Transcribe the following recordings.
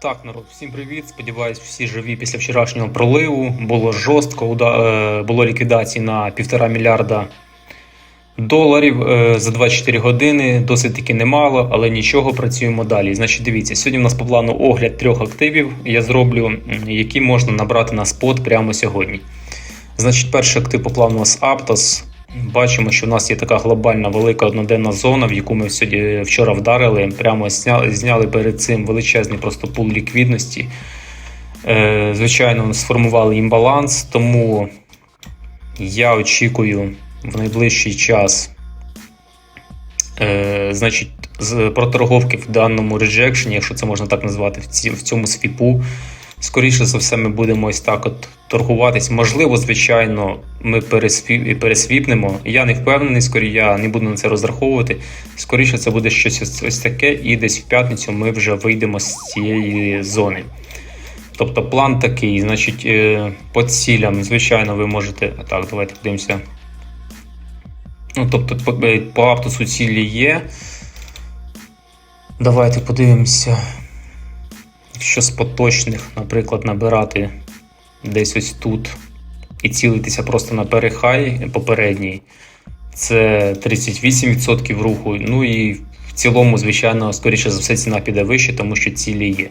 Так, народ, всім привіт. Сподіваюсь, всі живі після вчорашнього проливу. Було жорстко, е, було ліквідації на півтора мільярда доларів е, за 24 години. Досить таки немало, але нічого, працюємо далі. Значить, дивіться, сьогодні у нас по плану огляд трьох активів. Я зроблю, які можна набрати на спот прямо сьогодні. Значить, перший актив по плану у нас Aptos. Бачимо, що в нас є така глобальна велика одноденна зона, в яку ми сьогодні вчора вдарили. Прямо зняли, зняли перед цим величезний просто пул ліквідності. Е, звичайно, сформували імбаланс, тому я очікую в найближчий час. Е, значить, проторговки в даному реджекшені, якщо це можна так назвати, в цьому свіпу. Скоріше за все, ми будемо ось так от торгуватись. Можливо, звичайно, ми пересвіп, пересвіпнемо. Я не впевнений, скорі я не буду на це розраховувати. Скоріше це буде щось ось- таке, і десь в п'ятницю ми вже вийдемо з цієї зони. Тобто план такий, значить, е, по цілям, звичайно, ви можете. Так, давайте подивимося. Ну, тобто, по, е, по Аптосу цілі є. Давайте подивимося. Якщо з поточних, наприклад, набирати десь ось тут і цілитися просто на перехай попередній, це 38% руху. Ну і в цілому, звичайно, скоріше за все, ціна піде вище, тому що цілі є.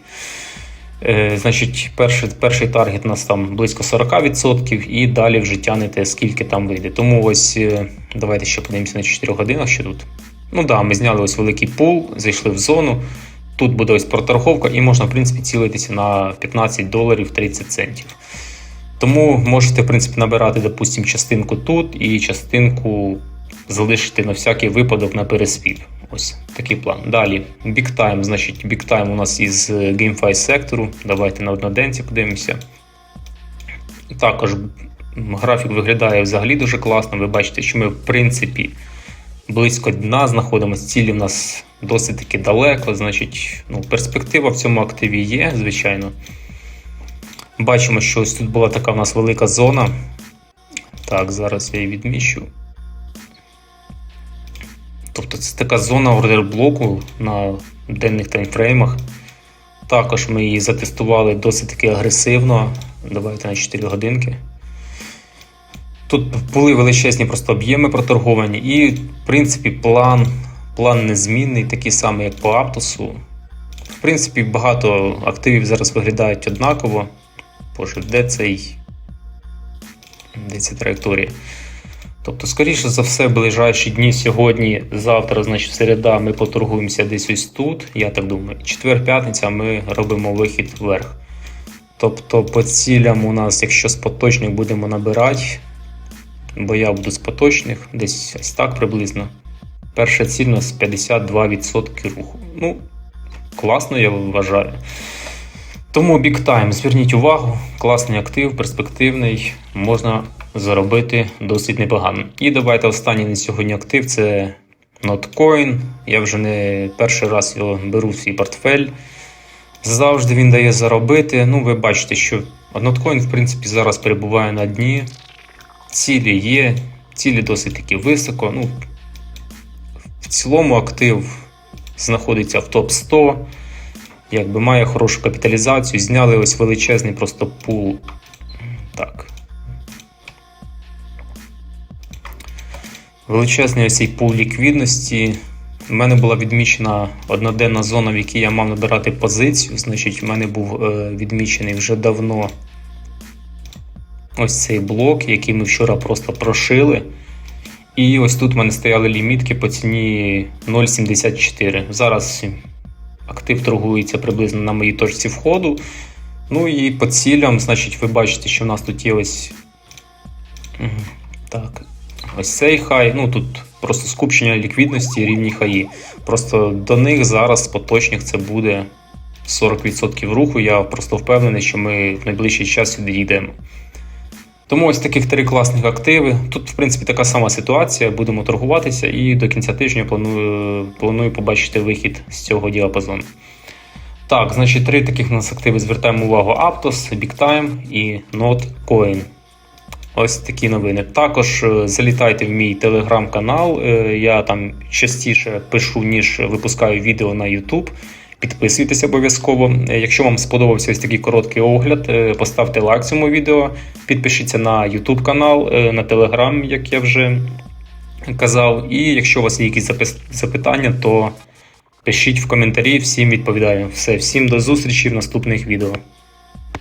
Е, значить, перший, перший таргет у нас там близько 40%, і далі вже тянете, скільки там вийде. Тому ось е, давайте ще подивимося на 4 годинах, що тут. Ну так, да, ми зняли ось великий пул, зайшли в зону. Тут буде ось проторговка, і можна, в принципі, цілитися на 15 доларів 30 центів. Тому можете, в принципі, набирати, допустимо, частинку тут і частинку залишити на всякий випадок на пересвіт. Ось такий план. Далі, Time, значить, Time у нас із е, GameFi сектору. Давайте на одноденці подивимося. Також графік виглядає взагалі дуже класно. Ви бачите, що ми, в принципі, близько дна знаходимося. Цілі в нас досить таки далеко. Значить, ну, перспектива в цьому активі є, звичайно. Бачимо, що ось тут була така в нас велика зона. Так, зараз я її відміщу. Тобто це така зона ордерблоку на денних таймфреймах. Також ми її затестували досить таки агресивно. Давайте на 4 годинки. Тут були величезні просто об'єми проторговані, і, в принципі, план, план незмінний, такий самий, як по Аптосу. В принципі, багато активів зараз виглядають однаково. Боже, де цей. Де ця траєкторія? Тобто, скоріше за все, ближайші дні сьогодні, завтра, значить, середа, ми поторгуємося десь ось тут, я так думаю. Четвер-п'ятниця ми робимо вихід вверх. Тобто, по цілям у нас, якщо з поточних будемо набирати, бо я буду з поточних, десь ось так приблизно. Перша ціль у нас 52% руху. Ну, класно, я вважаю. Тому Time, зверніть увагу, класний актив, перспективний, можна заробити досить непогано. І давайте останній на сьогодні актив це Notcoin. Я вже не перший раз його беру в свій портфель. Завжди він дає заробити. Ну, ви бачите, що Notcoin, в принципі, зараз перебуває на дні. Цілі є, цілі досить таки високо. Ну, в цілому актив знаходиться в топ 100 якби має хорошу капіталізацію. Зняли ось величезний просто пул. Так. Величезний ось цей пул ліквідності. У мене була відмічена одноденна зона, в якій я мав набирати позицію. Значить, в мене був е, відмічений вже давно ось цей блок, який ми вчора просто прошили. І ось тут в мене стояли лімітки по ціні 0,74. Зараз актив торгується приблизно на моїй точці входу. Ну і по цілям, значить, ви бачите, що в нас тут є ось. Так. Ось цей хай. Ну тут просто скупчення ліквідності, рівні хаї. Просто до них зараз поточних це буде 40% руху. Я просто впевнений, що ми в найближчий час сюди йдемо. Тому ось таких три класних активи. Тут, в принципі, така сама ситуація. Будемо торгуватися, і до кінця тижня планую, планую побачити вихід з цього діапазону. Так, значить, три таких у нас активи звертаємо увагу: Aptos, BigTime і NotCoin. Ось такі новини. Також е, залітайте в мій телеграм-канал. Е, Я там частіше пишу, ніж випускаю відео на YouTube. Підписуйтесь обов'язково. Е, Якщо вам сподобався ось такий короткий огляд, е, поставте лайк цьому відео, підпишіться на YouTube канал, е, на Telegram, як я вже казав. І якщо у вас є якісь запитання, то пишіть в коментарі, всім відповідаю. Все, всім до зустрічі в наступних відео.